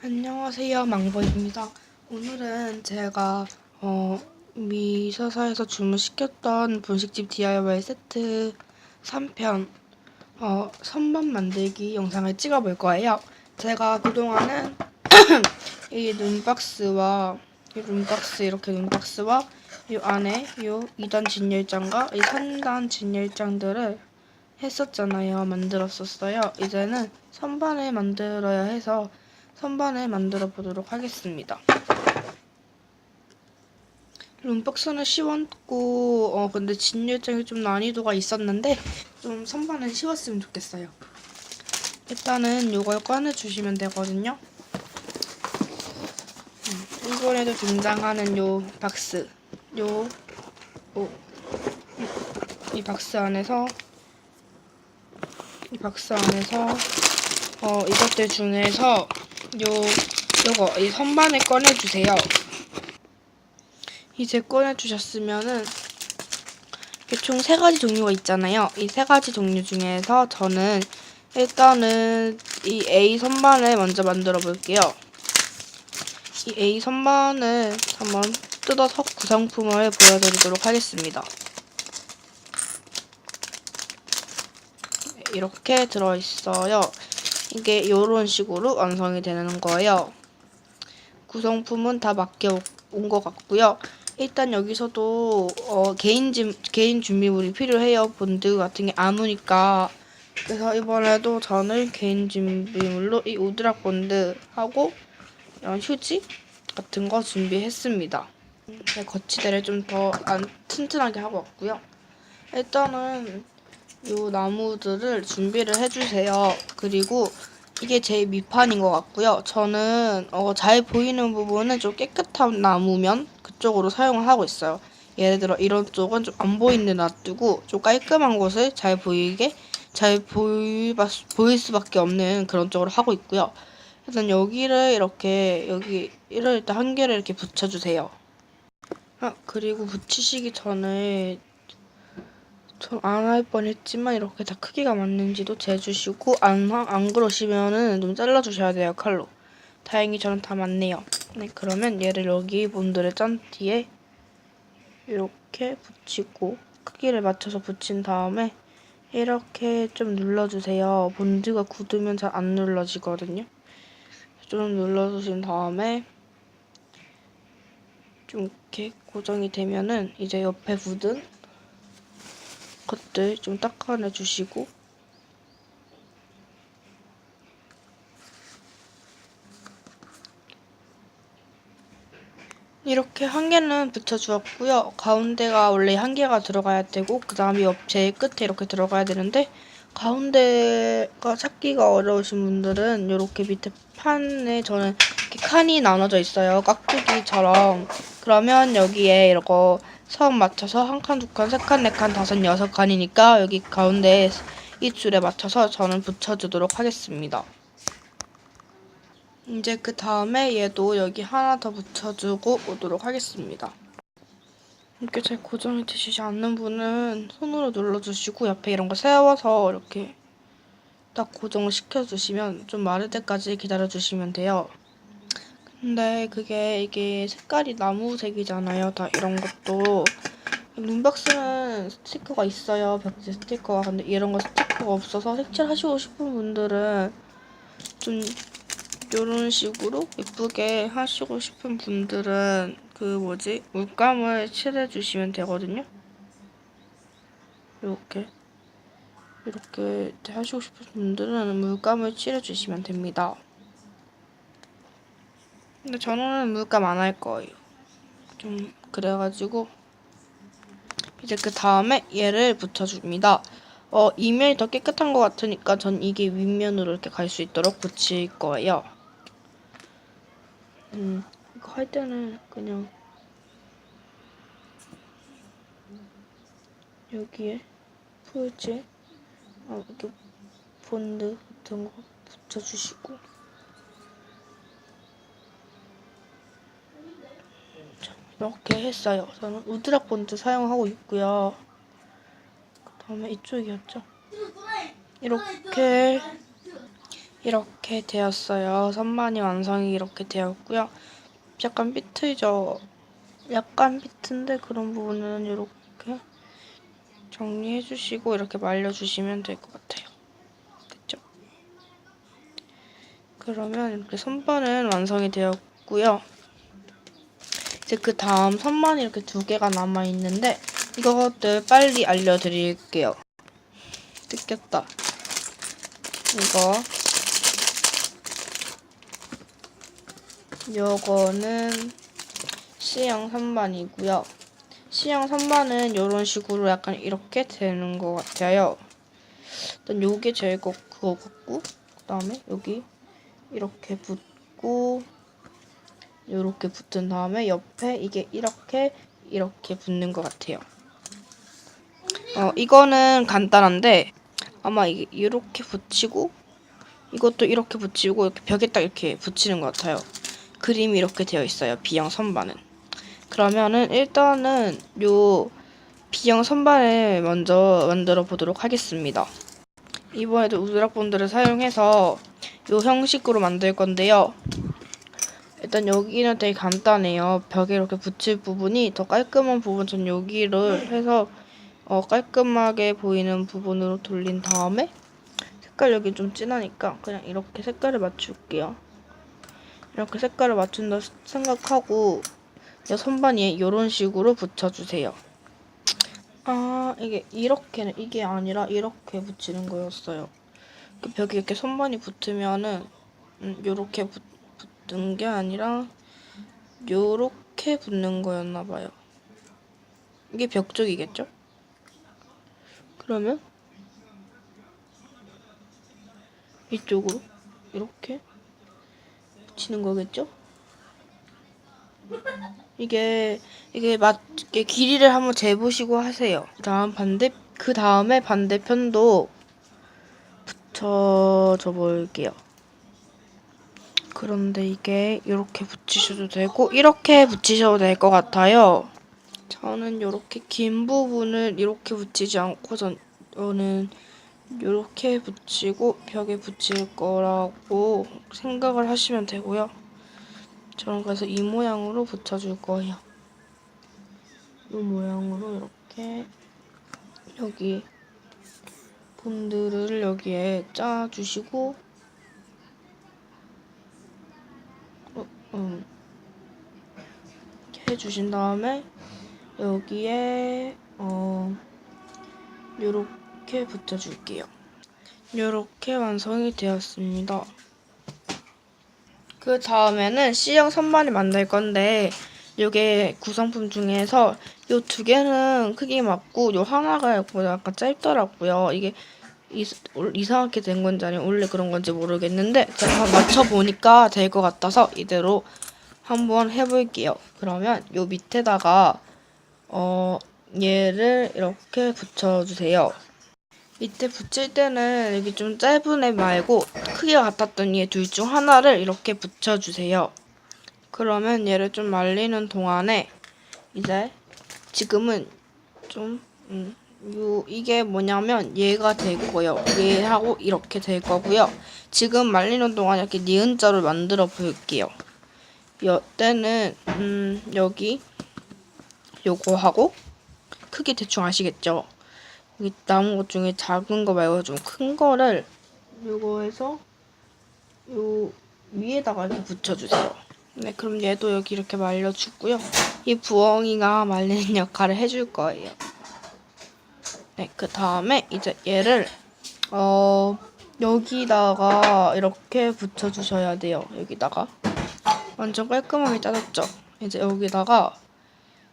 안녕하세요 망보입니다. 오늘은 제가 어, 미사사에서 주문시켰던 분식집 DIY 세트 3편 어, 선반 만들기 영상을 찍어볼 거예요. 제가 그동안은 이 눈박스와 이 눈박스 이렇게 눈박스와 이 안에 이 2단 진열장과 이 3단 진열장들을 했었잖아요. 만들었었어요. 이제는 선반을 만들어야 해서 선반을 만들어 보도록 하겠습니다. 룸박스는 쉬웠고 어 근데 진열장이 좀 난이도가 있었는데 좀 선반은 쉬웠으면 좋겠어요. 일단은 이걸 꺼내 주시면 되거든요. 음, 이번에도 등장하는 요 박스 요 오, 이 박스 안에서 이 박스 안에서 어 이것들 중에서 요 요거 이 선반을 꺼내 주세요. 이제 꺼내 주셨으면은 총 세 가지 종류가 있잖아요. 이 세 가지 종류 중에서 저는 일단은 이 A 선반을 먼저 만들어 볼게요. 이 A 선반을 한번 뜯어서 구성품을 보여드리도록 하겠습니다. 이렇게 들어있어요. 이게 이런 식으로 완성이 되는 거예요. 구성품은 다 맞게 온것 같고요. 일단 여기서도 어, 개인 진, 개인 준비물이 필요해요. 본드 같은 게 아무니까. 그래서 이번에도 저는 개인 준비물로 이 우드락 본드 하고 이런 휴지 같은 거 준비했습니다. 네, 거치대를 좀더 튼튼하게 하고 왔고요. 일단은 요 나무들을 준비를 해주세요. 그리고 이게 제일 밑판인 것 같고요. 저는 어, 잘 보이는 부분은 좀 깨끗한 나무면 그쪽으로 사용을 하고 있어요. 예를 들어 이런 쪽은 좀 안 보이는 데 놔두고 좀 깔끔한 곳을 잘 보이게 잘 보일, 보일 수밖에 없는 그런 쪽으로 하고 있고요. 일단 여기를 이렇게 여기 이를 일단 한 개를 이렇게 붙여주세요. 아 그리고 붙이시기 전에 전안할 뻔했지만 이렇게 다 크기가 맞는지도 재주시고 안, 안 그러시면은 좀 잘라주셔야 돼요 칼로. 다행히 저는 다 맞네요. 네 그러면 얘를 여기 본드를 짠 뒤에 이렇게 붙이고 크기를 맞춰서 붙인 다음에 이렇게 좀 눌러주세요. 본드가 굳으면 잘 안 눌러지거든요. 좀 눌러주신 다음에 좀 이렇게 고정이 되면은 이제 옆에 묻은 것들 좀 닦아내 주시고 이렇게 한 개는 붙여주었고요. 가운데가 원래 한 개가 들어가야 되고 그 다음에 옆 제일 끝에 이렇게 들어가야 되는데 가운데가 찾기가 어려우신 분들은 이렇게 밑에 판에 저는 이렇게 칸이 나눠져 있어요. 깍두기처럼. 그러면 여기에 이거 선 맞춰서 한 칸, 두 칸, 세 칸, 네 칸, 다섯, 여섯 칸이니까 여기 가운데 이 줄에 맞춰서 저는 붙여주도록 하겠습니다. 이제 그 다음에 얘도 여기 하나 더 붙여주고 오도록 하겠습니다. 이렇게 잘 고정이 되시지 않는 분은 손으로 눌러주시고 옆에 이런 거 세워서 이렇게 딱 고정을 시켜주시면 좀 마를 때까지 기다려주시면 돼요. 근데 그게 이게 색깔이 나무색이잖아요. 다 이런 것도 눈박스는 스티커가 있어요. 벽지 스티커가. 근데 이런 거 스티커가 없어서 색칠하시고 싶은 분들은 좀 이런 식으로 예쁘게 하시고 싶은 분들은 그 뭐지 물감을 칠해주시면 되거든요. 이렇게 이렇게 하시고 싶은 분들은 물감을 칠해주시면 됩니다. 근데 저는 물감 안 할 거예요. 좀 그래가지고 이제 그 다음에 얘를 붙여줍니다. 어, 이면이 더 깨끗한 것 같으니까 전 이게 윗면으로 이렇게 갈 수 있도록 붙일 거예요. 음, 이거 할 때는 그냥 여기에 풀지, 아, 이렇게 본드 같은 거 붙여주시고 이렇게 했어요. 저는 우드락 본드 사용하고 있고요. 그 다음에 이쪽이었죠. 이렇게 이렇게 되었어요. 선반이 완성이 이렇게 되었고요. 약간 삐트죠? 약간 삐트인데 그런 부분은 이렇게 정리해 주시고 이렇게 말려주시면 될 것 같아요. 됐죠? 그러면 이렇게 선반은 완성이 되었고요. 이제 그 다음 선반이 이렇게 두 개가 남아 있는데 이것들 빨리 알려드릴게요. 뜯겼다. 이거 요거는 C형 선반이고요. C형 선반은 이런 식으로 약간 이렇게 되는 것 같아요. 일단 요게 제일 거, 그거 같고 그 다음에 여기 이렇게 붙고 요렇게 붙은 다음에 옆에 이게 이렇게 이렇게 붙는 것 같아요. 어 이거는 간단한데 아마 이게 이렇게 붙이고 이것도 이렇게 붙이고 이렇게 벽에 딱 이렇게 붙이는 것 같아요. 그림이 이렇게 되어 있어요. B형 선반은. 그러면은 일단은 요 B형 선반을 먼저 만들어 보도록 하겠습니다. 이번에도 우드락본드를 사용해서 요 형식으로 만들 건데요. 일단 여기는 되게 간단해요. 벽에 이렇게 붙일 부분이 더 깔끔한 부분 전 여기를 해서 어, 깔끔하게 보이는 부분으로 돌린 다음에 색깔 여기 좀 진하니까 그냥 이렇게 색깔을 맞출게요. 이렇게 색깔을 맞춘다 생각하고 이 선반에 이런 식으로 붙여주세요. 아 이게 이렇게는 이게 아니라 이렇게 붙이는 거였어요. 그 벽에 이렇게 선반이 붙으면은 음, 요렇게 붙, 붙는 게 아니라 요렇게 붙는 거였나 봐요. 이게 벽 쪽이겠죠? 그러면 이쪽으로 이렇게 붙이는 거겠죠? 이게 이게 맞게 길이를 한번 재보시고 하세요. 다음 반대 그 다음에 반대편도 붙여줘 볼게요. 그런데 이게 이렇게 붙이셔도 되고 이렇게 붙이셔도 될 것 같아요. 저는 이렇게 긴 부분을 이렇게 붙이지 않고 저는 이렇게 붙이고 벽에 붙일 거라고 생각을 하시면 되고요. 저는 그래서 이 모양으로 붙여줄 거예요. 이 모양으로 이렇게 여기 본드를 여기에 짜주시고 음. 이렇게 해주신 다음에 여기에 어 요렇게 붙여줄게요. 요렇게 완성이 되었습니다. 그 다음에는 C형 선반을 만들 건데 요게 구성품 중에서 요 두 개는 크기 맞고 요 하나가 약간 짧더라고요. 이게 이, 이상하게 된 건지 아니면 원래 그런 건지 모르겠는데 제가 한번 맞춰보니까 될 것 같아서 이대로 한번 해볼게요. 그러면 요 밑에다가 어 얘를 이렇게 붙여주세요. 밑에 붙일 때는 여기 좀 짧은 애 말고 크기가 같았던 얘 둘 중 하나를 이렇게 붙여주세요. 그러면 얘를 좀 말리는 동안에 이제 지금은 좀 음, 요 이게 뭐냐면 얘가 되고요. 얘하고 이렇게 될 거고요. 지금 말리는 동안 이렇게 니은자를 만들어 볼게요. 여 때는 음, 여기 요거 하고 크기 대충 아시겠죠? 여기 남은 것 중에 작은 거 말고 좀 큰 거를 요거 해서 요 위에다가 이렇게 붙여주세요. 네, 그럼 얘도 여기 이렇게 말려주고요. 이 부엉이가 말리는 역할을 해줄 거예요. 네, 그 다음에 이제 얘를 어 여기다가 이렇게 붙여주셔야 돼요. 여기다가 완전 깔끔하게 짜졌죠? 이제 여기다가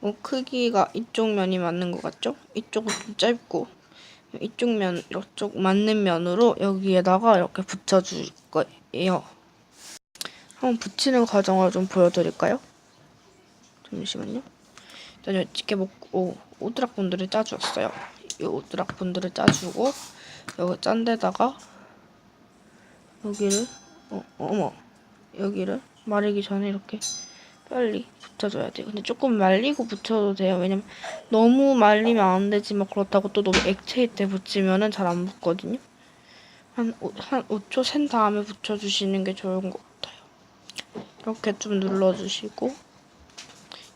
뭐 크기가 이쪽 면이 맞는 것 같죠? 이쪽은 좀 짧고 이쪽 면 이쪽 맞는 면으로 여기에다가 이렇게 붙여줄 거예요. 한번 붙이는 과정을 좀 보여드릴까요? 잠시만요. 일단 이렇게 먹고 오드락 본드를 짜주었어요. 이 오드락 본드를 짜주고 여기 짠 데다가 여기를 어, 어머 여기를 마르기 전에 이렇게 빨리 붙여줘야 돼요. 근데 조금 말리고 붙여도 돼요. 왜냐면 너무 말리면 안 되지만 그렇다고 또 너무 액체일 때 붙이면은 잘 안 붙거든요. 한, 오- 한 5초 센 다음에 붙여주시는 게 좋은 것 같아요. 이렇게 좀 눌러주시고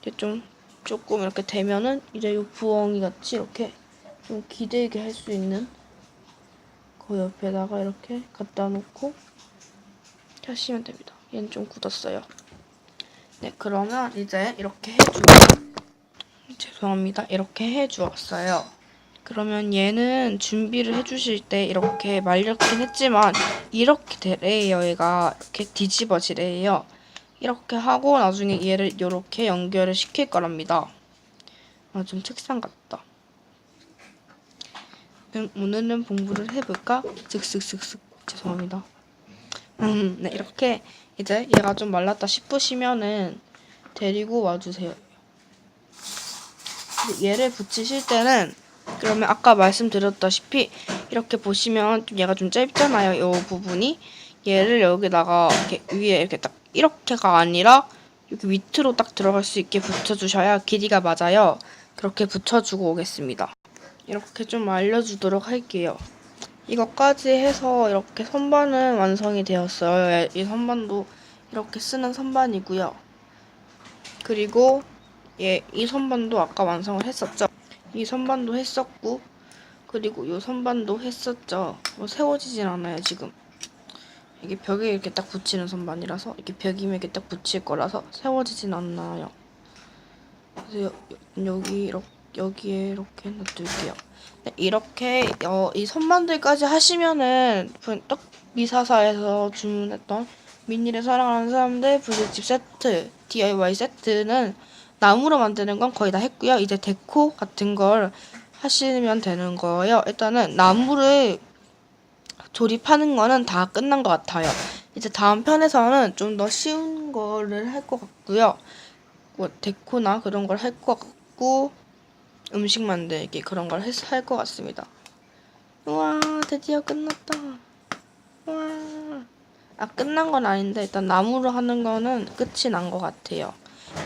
이제 좀 조금 이렇게 되면은 이제 요 부엉이 같이 이렇게 좀 기대게 할 수 있는 그 옆에다가 이렇게 갖다 놓고 하시면 됩니다. 얘는 좀 굳었어요. 네, 그러면 이제 이렇게 해주 죄송합니다. 이렇게 해주었어요. 그러면 얘는 준비를 해주실 때 이렇게 말렸긴 했지만 이렇게 되래요. 얘가 이렇게 뒤집어지래요. 이렇게 하고 나중에 얘를 이렇게 연결을 시킬 거랍니다. 아, 좀 책상 같다. 그럼 오늘은 공부를 해볼까? 쓱쓱쓱쓱 죄송합니다. 음, 네 이렇게 이제 얘가 좀 말랐다 싶으시면은 데리고 와주세요. 얘를 붙이실 때는 그러면 아까 말씀드렸다시피 이렇게 보시면 좀 얘가 좀 짧잖아요. 이 부분이 얘를 여기다가 이렇게 위에 이렇게 딱 이렇게가 아니라 여기 밑으로 딱 들어갈 수 있게 붙여주셔야 길이가 맞아요. 그렇게 붙여주고 오겠습니다. 이렇게 좀 알려주도록 할게요. 이것까지 해서 이렇게 선반은 완성이 되었어요. 이 선반도 이렇게 쓰는 선반이고요. 그리고 예, 이 선반도 아까 완성을 했었죠. 이 선반도 했었고 그리고 이 선반도 했었죠. 뭐 세워지진 않아요 지금. 이게 벽에 이렇게 딱 붙이는 선반이라서 이렇게 벽이면 이렇게 딱 붙일 거라서 세워지진 않아요. 그래서 여, 여기 이렇게 여기에 이렇게 놔둘게요. 네, 이렇게 어, 이 선반들까지 하시면은 분- 떡 미사사에서 주문했던 미니를 사랑하는 사람들 부잣집 세트 DIY 세트는 나무로 만드는 건 거의 다 했고요. 이제 데코 같은 걸 하시면 되는 거예요. 일단은 나무를 조립하는 거는 다 끝난 것 같아요. 이제 다음 편에서는 좀 더 쉬운 거를 할 것 같고요. 뭐 데코나 그런 걸 할 것 같고 음식 만들기 그런 걸 할 것 같습니다. 우와 드디어 끝났다. 우와 아 끝난 건 아닌데 일단 나무로 하는 거는 끝이 난 것 같아요.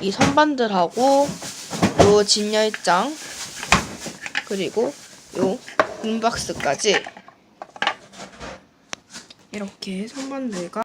이 선반들하고 요 진열장 그리고 요 룸박스까지 이렇게 선반들과